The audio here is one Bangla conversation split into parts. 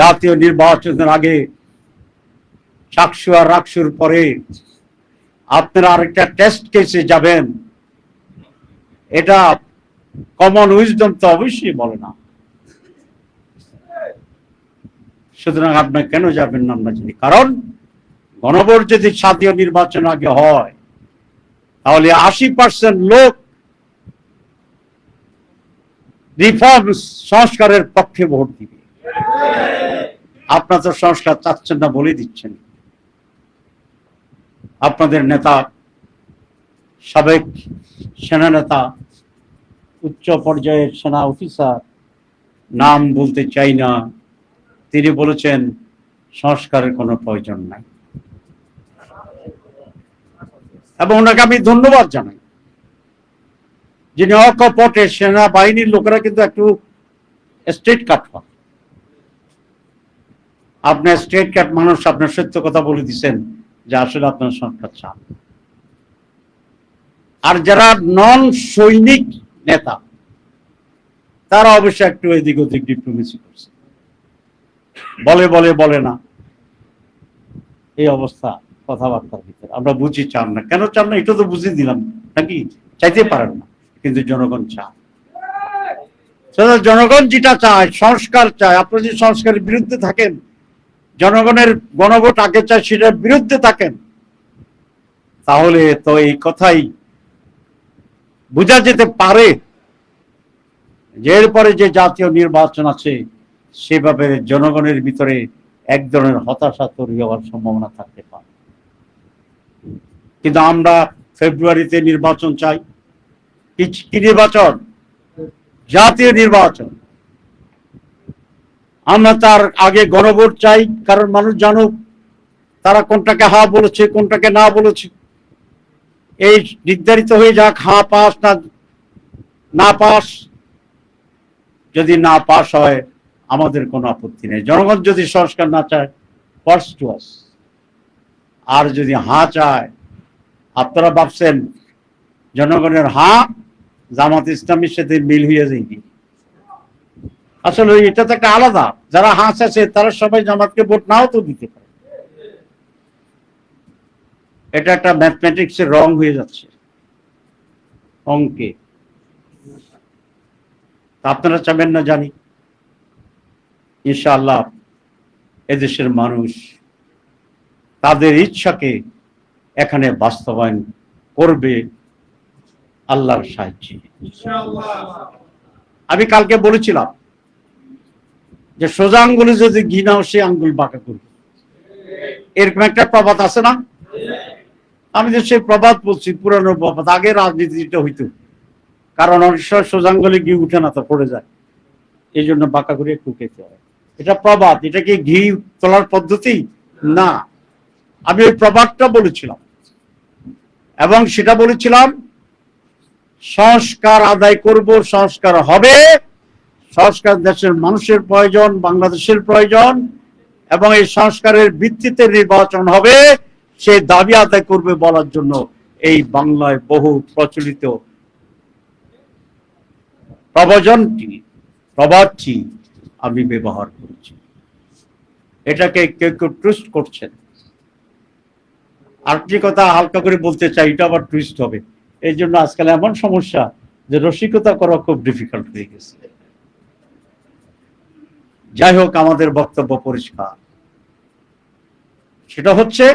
জাতীয় নির্বাচনের আগে আর রাকসুর পরে আপনারা আরেকটা টেস্ট কেসে যাবেন। এটা কমন উইজডম তো অবশ্যই বলে না। সুতরাং আপনার কেন যাবেন না আমরা জানি। কারণ গণভোট যদি জাতীয় নির্বাচন আগে হয়, তাহলে আশি পার্সেন্ট লোক রিফর্ম সংস্কারের পক্ষে ভোট দিবে। আপনার তো সংস্কার চাচ্ছেন না বলে দিচ্ছেন। আপনাদের নেতা, সাবেক সেনা নেতা উচ্চ পর্যায়ের সেনা অফিসার, নাম বলতে চাই না। তিনি বলেছেন, সংস্কারের কোনো প্রয়োজন নাই। এবং ওনাকে আমি ধন্যবাদ জানাই। যিনি অকপটে সেনাবাহিনীর লোকেরা কিন্তু একটু স্টেট কাট হয়। আপনার স্টেট কাট মানুষ আপনার সত্য কথা বলে দিচ্ছেন যে আসলে আপনার সংস্কার চান আর যারা নন সৈনিক নেতা, তারা অবশ্য একটু এদিক ওদিক ডিপ্লোমেসি করছে। বলে বলে বলে না। এই অবস্থা, কথাবার্তার ভিতরে। আমরা বুঝি চান না। কেন চান না? এটা তো বুঝিয়ে দিলাম। নাকি? চাইতে পারেন না। কিন্তু জনগণ চায়। জনগণ যেটা চায়, সংস্কার চায়। আপনি যদি সংস্কারের বিরুদ্ধে থাকেন জনগণের গণভোট আগে চায় সেটার বিরুদ্ধে থাকেন। তাহলে তো এই কথাই বোঝা যেতে পারে যে এরপরে যে জাতীয় নির্বাচন আছে, সেভাবে জনগণের ভিতরে এক ধরনের হতাশা তৈরি হওয়ার সম্ভাবনা থাকতে পারে। কিন্তু আমরা ফেব্রুয়ারিতে নির্বাচন চাই। কি নির্বাচন? জাতীয় নির্বাচন। আমরা তার আগে গণভোট চাই, কারণ মানুষ জানুক তারা কোনটাকে হা বলেছে, কোনটাকে না বলেছে। এই নির্ধারিত হয়ে যাক, হা পাস না না পাস। যদি না পাস হয়, আমাদের কোনো আপত্তি নেই। জনগণ যদি সংস্কার না চায় ফার্স্ট টু আস আর যদি হা চায়, আপনারা ভাবছেন, জনগণের হা, জামাত ইসলামের সাথে মিল হয়ে যায়নি আসলে এটা তো একটা আলাদা। যারা হাঁস আছে তারা সবাই জামাতকে ভোট নাও তো দিতে পারে। এটা একটা ম্যাথমেটিক্স এর রং হয়ে যাচ্ছে। অঙ্কে। আপনারা চাবেন না জানি। ইনশাআল্লাহ এদেশের মানুষ তাদের ইচ্ছাকে এখানে বাস্তবায়ন করবে আল্লাহর সাহায্যে। আমি কালকে বলেছিলাম যে সোজা আঙ্গুলে যদি ঘি নাও সে আঙ্গুল বাঁকা করবে। এরকম একটা প্রবাদ আছে না? আমি তো সেই প্রবাদ বলছি, পুরানো প্রবাদ, আগে রাজনীতিটা হইতো। কারণ অনেক সময় সোজা আঙ্গুলে ঘি উঠে না, তো পড়ে যায়। এই জন্য বাঁকা করে একটু খেতে হয়। এটা প্রবাদ, এটা কি ঘি তোলার পদ্ধতি? না। আমি ওই প্রবাদটা বলেছিলাম। এবং সেটা বলেছিলাম, সংস্কার আদায় করব, সংস্কার হবে। সংস্কার দেশের মানুষের প্রয়োজন, বাংলাদেশের প্রয়োজন, এবং এই সংস্কারের ভিত্তিতে নির্বাচন হবে, সেই দাবি আদায় করবে বলার জন্য এই বাংলায় বহু প্রচলিত প্রবচনটি প্রবাদটি আমি ব্যবহার করছি। এটাকে কেউ কেউ টুইস্ট করছেন। আরেকটি কথা হালকা করে বলতে চাই, এটা আবার টুইস্ট হবে। এই জন্য আজকাল এমন সমস্যা যে রসিকতা করা খুব ডিফিকাল্ট হয়ে গেছে। যাই হোক, আমাদের বক্তব্য পরিষ্কার। সেটা হচ্ছে,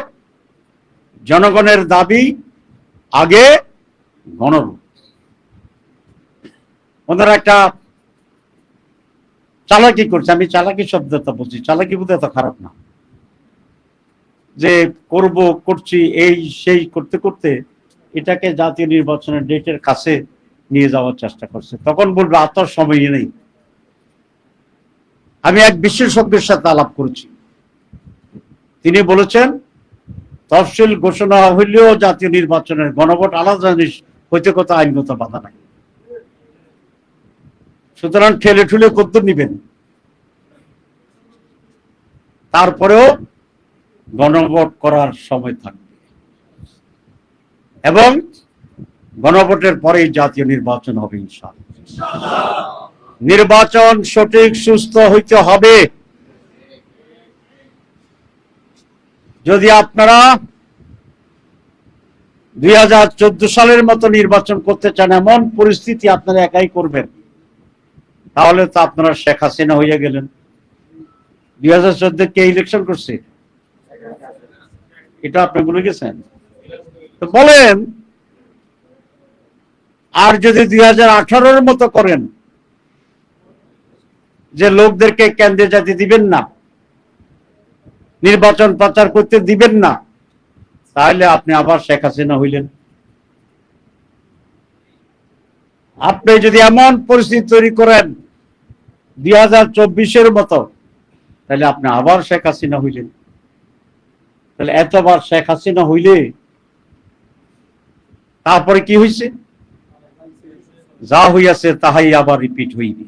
জনগণের দাবি আগে গণভোট ওনারা একটা চালাকি করছে, আমি চালাকি শব্দটা বলছি, চালাকি বোধ এত খারাপ না। যে করব, করছি, এই, সেই করতে করতে এটাকে জাতীয় নির্বাচনের ডেটের কাছে নিয়ে যাওয়ার চেষ্টা করছে। তখন বলবে, আর তোর সময় নেই। আমি এক বিশেষজ্ঞের সাথে আলাপ করেছি। তিনি বলেছেন, তফসিল ঘোষণা হইলেও জাতীয় নির্বাচনের গণভোট আলাদা জিনিস, হইতে কথা আইনগত বাধা নাই। সুতরাং ঠেলে ঠুলে কদ্দুর নিবেন। তারপরেও গণভোট করার সময় থাকবে। এবং গণভোটের পরেই জাতীয় নির্বাচন হবে, ইনশাআল্লাহ। নির্বাচন সঠিক, সুস্থ হইতে হবে। যদি আপনারা দুই হাজার চোদ্দ সালের মতো নির্বাচন করতে চান, এমন পরিস্থিতি আপনারা একাই করবেন। তাহলে তো আপনারা শেখ হাসিনা হইয়া গেলেন। দুই হাজার চোদ্দ কে ইলেকশন করছে? এটা আপনি ভুলে গেছেন? তো বলেন, আর যদি দুই হাজার আঠারোর মতো করেন যে লোকদেরকে কেন্দ্রে যেতে দিবেন না, নির্বাচন প্রচার করতে দিবেন না, তাহলে আপনি আবার শেখ হাসিনা হইলেন। আপনি যদি এমন পরিস্থিতি তৈরি করেন দুই হাজার চব্বিশের মতো, তাহলে আপনি আবার শেখ হাসিনা হইলেন। তাহলে এতবার শেখ হাসিনা হইলে তারপরে কি হয়েছে যা হইয়াছে তাহাই আবার রিপিট হইবে।